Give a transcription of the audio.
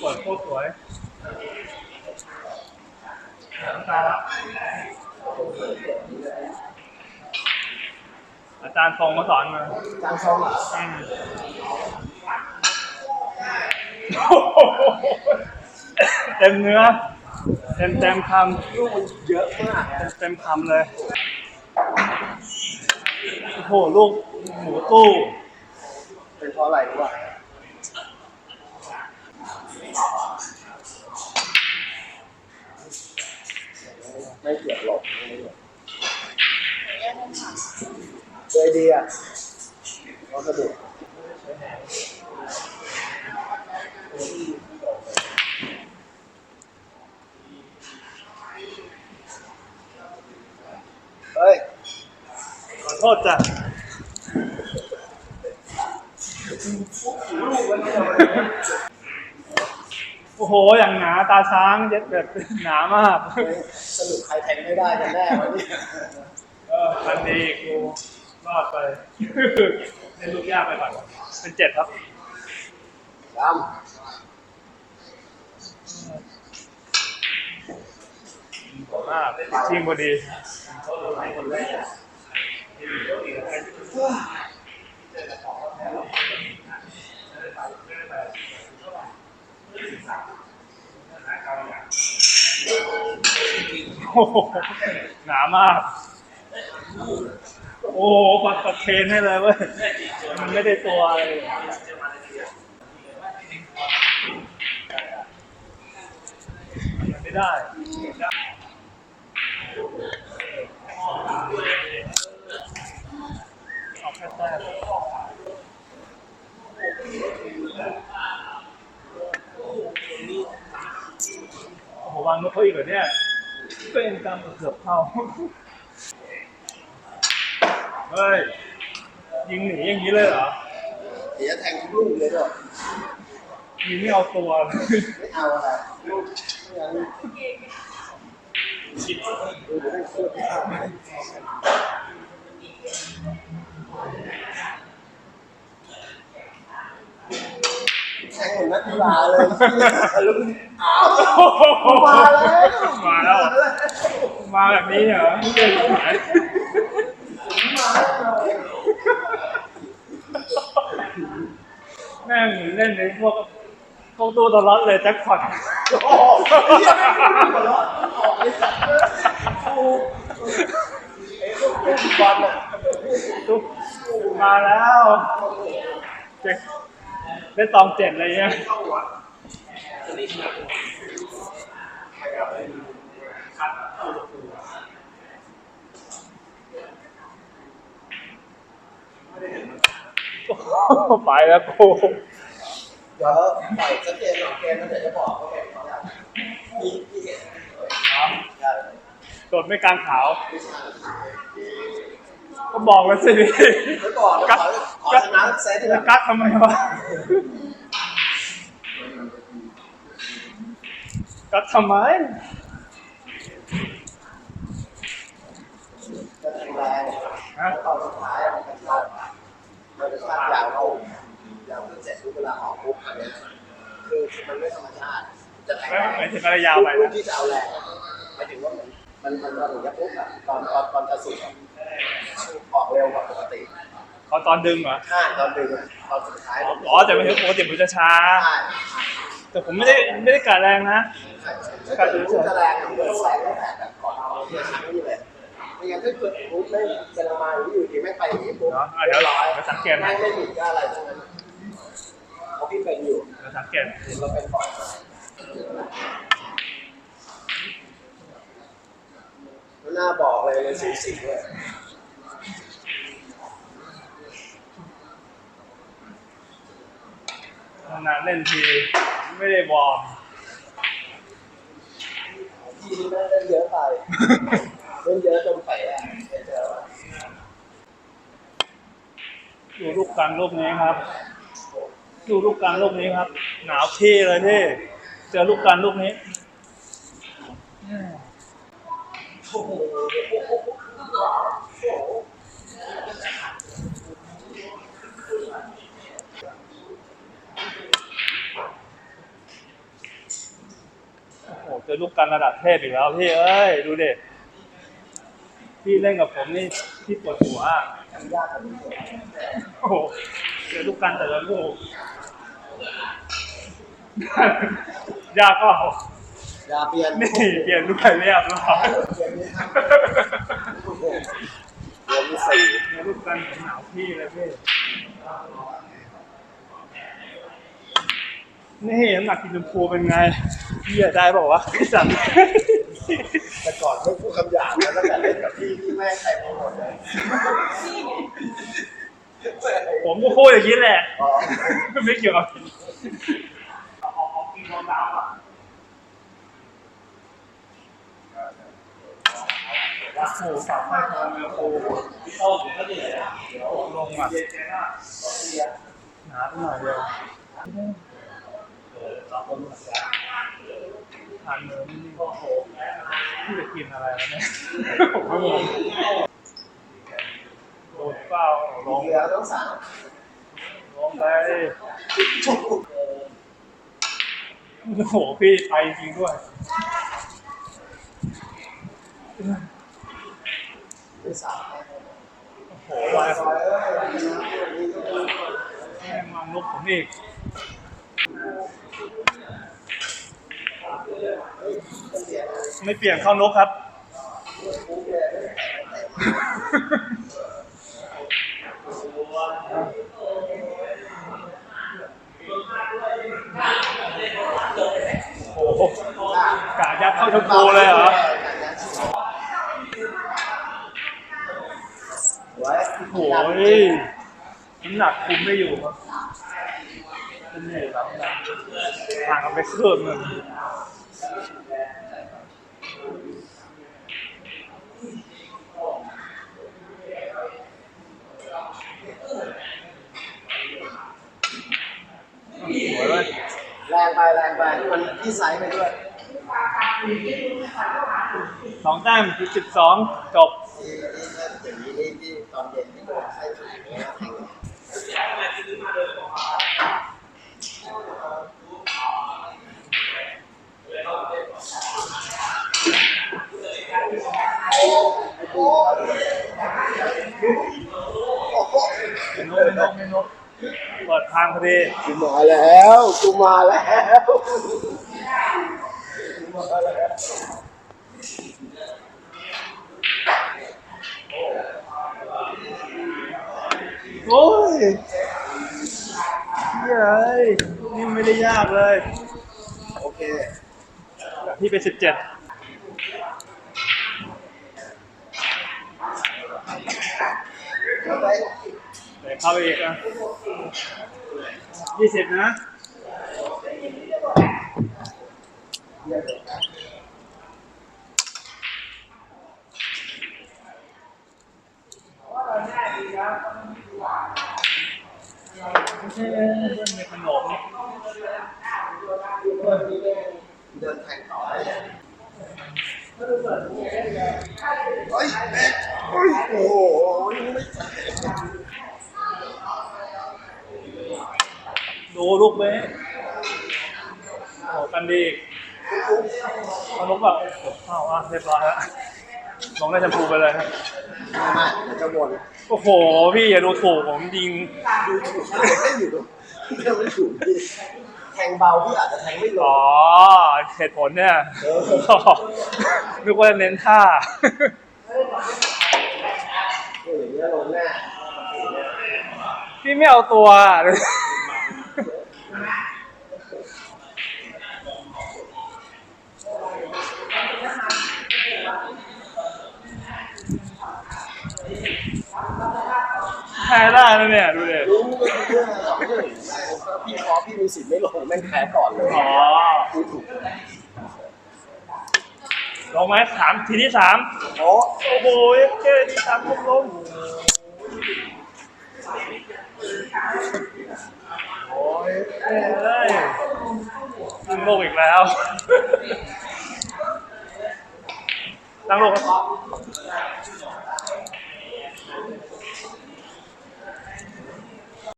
เปิดโคตรสวยตาละอาจารย์ทรงมาสอนมาจางทรงอะอืมเต็มเนื้อ เต็มเต็มคลูกมันเยอะมากำเต็มคำเลยโอ้โหลูกหมูตู้ เป็นเพราะอะไรรู้ป่ะ ไม่เกี่ยวหรอกโดยดีอะวัสดุเฮ้ย ขอโทษจ้ะ โอ้โห อย่างหนาตาช้างเย็ดแบบหนามากสรุปใครแทงไม่ได้กันแน่วันนี้เออพันดีกูรอดไปเล่นลูกยากไปก่อนเป็นเจ็ดครับดมากชิงพอดี โอ้โหหนามาก โอ้โหปักปัดเคนให้เลยเว้ย มันไม่ได้ตัวเลยมันไม่ได้ เอาแค่แต้มโอ้โหวางนก เขาอีกเหรอเนี่ยก็ยังตามเกือบเข้าเฮ้ยยิงหนีอย่างนี้เลยเหรอำเดี๋ยวแทงทุกลูกเลยด้วยยิงไม่เอาตัวเลยไม่เอาอะไรลูกไม่เอาลูกดูเดี๋ยวได้พูดไม่เอา แทงเหมือนนักกีฬาเลยลูกอ้าวมาแล้วมาแล้ว มาแบบนี้เหรอม่ใช่ไหาแล้วแม่งเหมือนเล่นในพวกพวกตู้ตลอดเลยแจ็คพอตโอ้โหเหี้ยหัวเราะออกไอ้สัตว์กูไอ้พวกลูบอลอะมาแล้วเจ็ด ได้ตองเจ็ดอะไรเงี้ยโอ้โหไปแล้วกูเดี๋ยวปล่อยสักเกมสองเกมแล้วเดี๋ยวจะบอกว่าเกมเขาได้มีมีเหตุโดดไม่กลางขาว ก็บอกแล้วสิไว้ก่อนขอ ขอชนะเซตจะกักทำไมวะกักทำไมจะแข็งแรงฮะตอนสุดท้ายมันกระชากมันกระชากยาวเข้ายาวขึ้นเสร็จปุ๊บเวลาออกปุ๊บอันเนี้ยคือมันไม่ธรรมชาติ จะแข็งไม่แรงหมายถึงอะไรยาวไปลูนะกที่จะเอาแรงหมายถึงว่ามันมันมันมันถึงจะปุ๊บอะตอนตอนตอนจะสุดอะออกเร็วกว่าปกติ เขาตอนดึงเหรอถ้าตอนดึงอะตอนสุดท้ายมันอ๋อแต่ไม่ถึงปกติผมจะช้า ใช่แต่ผมไม่ได้ไม่ได้กะแรงนะใช่ถ้าเกิดปุ๊บจะแรงอะมันจะแรงตั้งแต่แบบก่อนเอาเทียชั้นนี่เลยไม่งั้นถ้าเกิดปุ๊บไม่เป็นมาอยู่อยู่ดีไม่ไปอย่างนี้ปุ๊บเนาะอะเดี๋ยวร้อยเดี๋ยวสังเกตนะไม่ไม่มีก็อะไรทั้งนั้นเพราะพี่เป็นอยู่เดี๋ยวสังเกตเห็นเราเป็นบ่อยแล้วหน้าบอกเลยเลยสีสีด้วย นานๆเล่นที ไม่ได้วอร์มทีนี้แม่งเล่นเยอะไปเล่นเยอะจนไปอะเดี๋ยวดูลูกกลางลูกนี้ครับ ดูลูกกลางลูกนี้ครับ หนาวที่เลยที่เจอลูกกลางลูกนี้โอ้โห จอลูกกันระดับเทพอีกแล้วพี่เอ้ยดูดิพี่เล่นกับผมนี่พี่ปวดหัวอะยากกว่านี้โอ้โหเจอลูกกันแต่ละลูกยากก็อย่าเปลี่ยนนี่เปลี่ยนลูกไปเรียบร้อยเปลี่ยนนี่ครับโอ้โหเดี๋ยวมีสี่เจอลูกกันผมหนาวพี่เลยพี่ นี่น้ำหนักกินชมพูเป็นไงพี่อะได้บอกว่าวะพี่สั่งแต่ก่อนไม่พูดคำหยาบนะตั้งแต่เล่นกับพี่พี่แม่งใส่ไปหมดเลยผมก็พูดอย่างนี้แหละอ๋อไม่เกี่ยวกับกินของกินของน้ำอะโอ้โหสาวไฟทองเรือโคพี่โต้ผมก็เหนื่อยอะเดี๋ยวลงอะหนาไปหน่อยเดียวเออสองคน ทานเนื้อนี่ก็โหพี่จะกินอะไรวะเนี่ยผมก็งงโดนเปล่าลงเหลือต้องสามลงไปโอ้โหพี่ไปจริงด้วยสามโอ้โหมาแม่งวางนกผมอีก ไม่เปลี่ยนเข้านกครับ โอ้โหกะยัดเข้าชมพูเลยเหรอโอ้โหน้ำหนักคุมไม่อยู่ครับคุมไม่อยู่ครับห่างกันไปเครื่องหนึงสวยเลย แรง ไปแรงไปมันที่ไซส์ไปด้วยสองแต้มคือสิบสองจบที่ที่อย่างนี้นี่ที่ตอนเย็นที่โดนไส้ถุงเนี่ยแทงเป็นนกเป็นนกเป็นนกเปิดทางพอดีกูมาแล้วกูมาแล้ว โอ้ยเฮ้ยนี่ไม่ได้ ยากเลย โอเค พี่เป็นสิบเจ็ดเข้าไปอีกอะยี่สิบนะไม่ใช่เพื่อนในขนม เดินแทงต่อได้เลยเฮ้ยเอ๊ะเฮ้ยโอ้โหไม่ใส่ดูลูกเบ้โอ้กันดีอีกเอาลงแบบอ้าวอะเรียบร้อยแล้วลงได้แชมพูไปเลยครับม่ไม่จะบ่นโอ้โห พี่อย่าดูถูกผมยิงดูถูกไม่อยู่เรื่องไม่ถูกพี่ ทงเบาพี่อาจจะแทงไม่ลอ๋องเหตุผลเนี่ย เออนึกว่าเน้นท่านี่อย่างเงี้ยลงแน่พี่ไม่เอาตัวแพ้ได้นะเนี่ย ดูดิรู้ว่าเรื่องสองเรื่องพี่ขอพี่ มีสิทธิ์ไม่ลงแม่งแพ้ก่อนเลยอ๋อดูถูกลงไหมสามทีที่สามโอ้โอ้โหเจ๊ที่สามลงลงโอ้ยเจ๊เลยตั้งโลกอีกแล้วตั้งโลกครับ